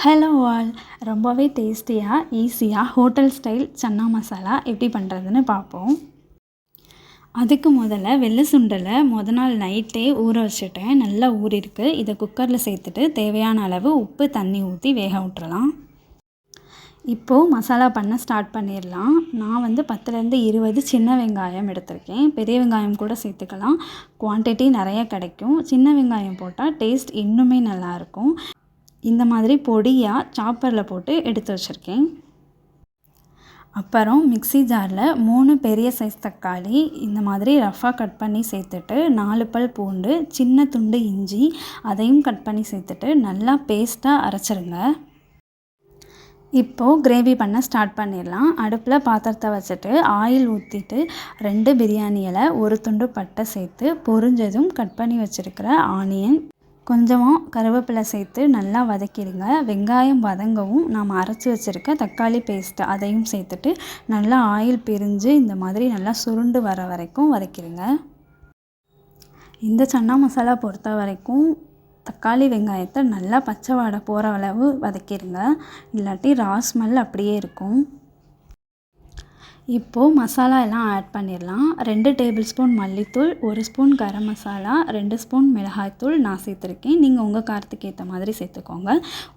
Hello all ரொம்பவே டேஸ்டியாக ஈஸியாக ஹோட்டல் ஸ்டைல் சன்னா மசாலா எப்படி பண்ணுறதுன்னு பார்ப்போம் அதுக்கு முதல்ல வெள்ளை சுண்டலை முத நாள் நைட்டே ஊற வச்சுட்டேன். நல்லா ஊறிருக்கு. இதை குக்கரில் சேர்த்துட்டு தேவையான அளவு உப்பு தண்ணி ஊற்றி வேக விட்டுறலாம். இப்போது மசாலா பண்ண ஸ்டார்ட் பண்ணிடலாம். நான் வந்து பத்துலேருந்து இருபது சின்ன வெங்காயம் எடுத்திருக்கேன். பெரிய வெங்காயம் கூட சேர்த்துக்கலாம். குவான்டிட்டி நிறைய கிடைக்கும். சின்ன வெங்காயம் போட்டால் டேஸ்ட் இன்னுமே நல்லாயிருக்கும் இந்த மாதிரி பொடியாக சாப்பரில் போட்டு எடுத்து வச்சுருக்கேன். அப்புறம் மிக்சி ஜாரில் மூணு பெரிய சைஸ் தக்காளி இந்த மாதிரி ரஃபாக கட் பண்ணி சேர்த்துட்டு நாலு பல் பூண்டு சின்ன துண்டு இஞ்சி அதையும் கட் பண்ணி சேர்த்துட்டு நல்லா பேஸ்ட்டாக அரைச்சிருங்க. இப்போது கிரேவி பண்ண ஸ்டார்ட் பண்ணிடலாம். அடுப்பில் பாத்திரத்தை வச்சுட்டு ஆயில் ஊற்றிட்டு ரெண்டு பிரியாணி இலை ஒரு துண்டு பட்டை சேர்த்து பொரிஞ்சதும் கட் பண்ணி வச்சுருக்கிற ஆனியன் கொஞ்சமாக கருவேப்பிலை சேர்த்து நல்லா வதக்கிடுங்க. வெங்காயம் வதங்கவும் நாம் அரைச்சி வச்சுருக்க தக்காளி பேஸ்ட்டு அதையும் சேர்த்துட்டு நல்லா ஆயில் பிரிஞ்சு இந்த மாதிரி நல்லா சுருண்டு வர வரைக்கும் வதக்கிடுங்க. இந்த சன்னா மசாலா பொறுத்த வரைக்கும் தக்காளி வெங்காயத்தை நல்லா பச்சை வாடை போகிற அளவு வதக்கிடுங்க. இல்லாட்டி ராஸ்மெல் அப்படியே இருக்கும். இப்போது மசாலா எல்லாம் ஆட் பண்ணிடலாம். ரெண்டு டேபிள் ஸ்பூன் மல்லித்தூள் ஒரு ஸ்பூன் கரம் மசாலா ரெண்டு ஸ்பூன் மிளகாய்த்தூள் நான் சேர்த்துருக்கேன். நீங்கள் உங்கள் காரத்துக்கு ஏற்ற மாதிரி சேர்த்துக்கோங்க.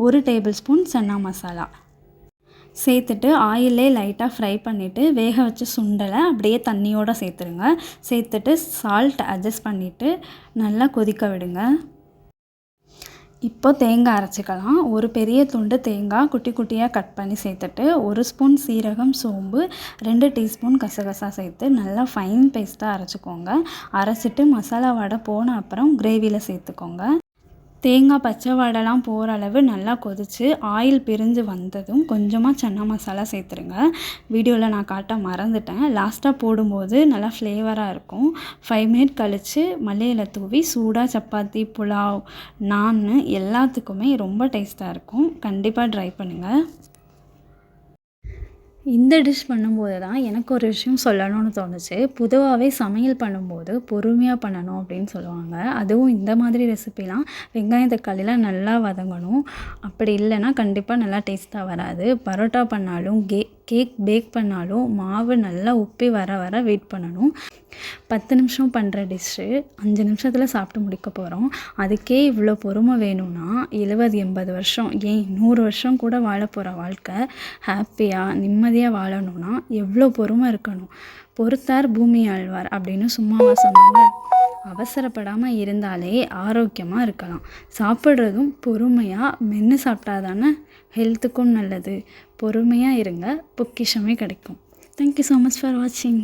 ஒரு டேபிள் ஸ்பூன் சன்னா மசாலா. சேர்த்துட்டு ஆயிலே லைட்டாக ஃப்ரை பண்ணிவிட்டு வேக வச்ச சுண்டலை அப்படியே தண்ணியோடு சேர்த்துருங்க. சேர்த்துட்டு சால்ட் அட்ஜஸ்ட் பண்ணிவிட்டு நல்லா கொதிக்க விடுங்க. இப்போ தேங்காய் அரைச்சிக்கலாம். ஒரு பெரிய துண்டு தேங்காய் குட்டி குட்டியாக கட் பண்ணி சேர்த்துட்டு ஒரு ஸ்பூன் சீரகம் சோம்பு ரெண்டு டீஸ்பூன் கசகசா சேர்த்து நல்லா ஃபைன் பேஸ்ட்டாக அரைச்சிக்கோங்க. அரைச்சிட்டு மசாலா வடை போன அப்புறம் கிரேவியில் சேர்த்துக்கோங்க. தேங்காய் பச்சை வாடைலாம் போகிற அளவு நல்லா கொதித்து ஆயில் பிரிஞ்சு வந்ததும் கொஞ்சமாக சன்னா மசாலா சேர்த்துருங்க. வீடியோவில் நான் காட்ட மறந்துட்டேன். லாஸ்ட்டாக போடும்போது நல்லா ஃப்ளேவராக இருக்கும். ஃபைவ் மினிட் கழித்து மல்லியில் தூவி சூடாக சப்பாத்தி புலாவ் நான் எல்லாத்துக்குமே ரொம்ப டேஸ்ட்டாக இருக்கும். கண்டிப்பாக ட்ரை பண்ணுங்கள் இந்த டிஷ் பண்ணும்போது தான் எனக்கு ஒரு விஷயம் சொல்லணும்னு தோணுச்சு. பொதுவாகவே சமையல் பண்ணும்போது பொறுமையாக பண்ணணும் அப்படின்னு சொல்லுவாங்க. அதுவும் இந்த மாதிரி ரெசிபிலாம் வெங்காயம் தக்காளிலாம் நல்லா வதங்கணும். அப்படி இல்லைன்னா கண்டிப்பாக நல்லா டேஸ்ட்டாக வராது. பரோட்டா பண்ணாலும் கே கேக் பேக் பண்ணாலும் மாவு நல்லா உப்பி வர வர வெயிட் பண்ணணும். பத்து நிமிஷம் பண்ணுற டிஷ்ஷு அஞ்சு நிமிஷத்தில் சாப்பிட்டு முடிக்க போகிறோம் அதுக்கே இவ்வளோ பொறுமை வேணும்னா எழுபது எண்பது வருஷம் ஏன் நூறு வருஷம் கூட வாழ போகிற வாழ்க்கை ஹாப்பியாக நிம்மதியாக வாழணும்னா எவ்வளோ பொறுமை இருக்கணும். பொறுத்தார் பூமி ஆழ்வார் அப்படின்னு சும்மாவா சொன்னாங்க. அவசரப்படாமல் இருந்தாலே ஆரோக்கியமாக இருக்கலாம். சாப்பிட்றதும் பொறுமையாக மென்று சாப்பிட்டா தானே ஹெல்த்துக்கும் நல்லது. பொறுமையாக இருங்க பொக்கிஷமே கிடைக்கும். தேங்க்யூ ஸோ மச் ஃபார் வாட்சிங்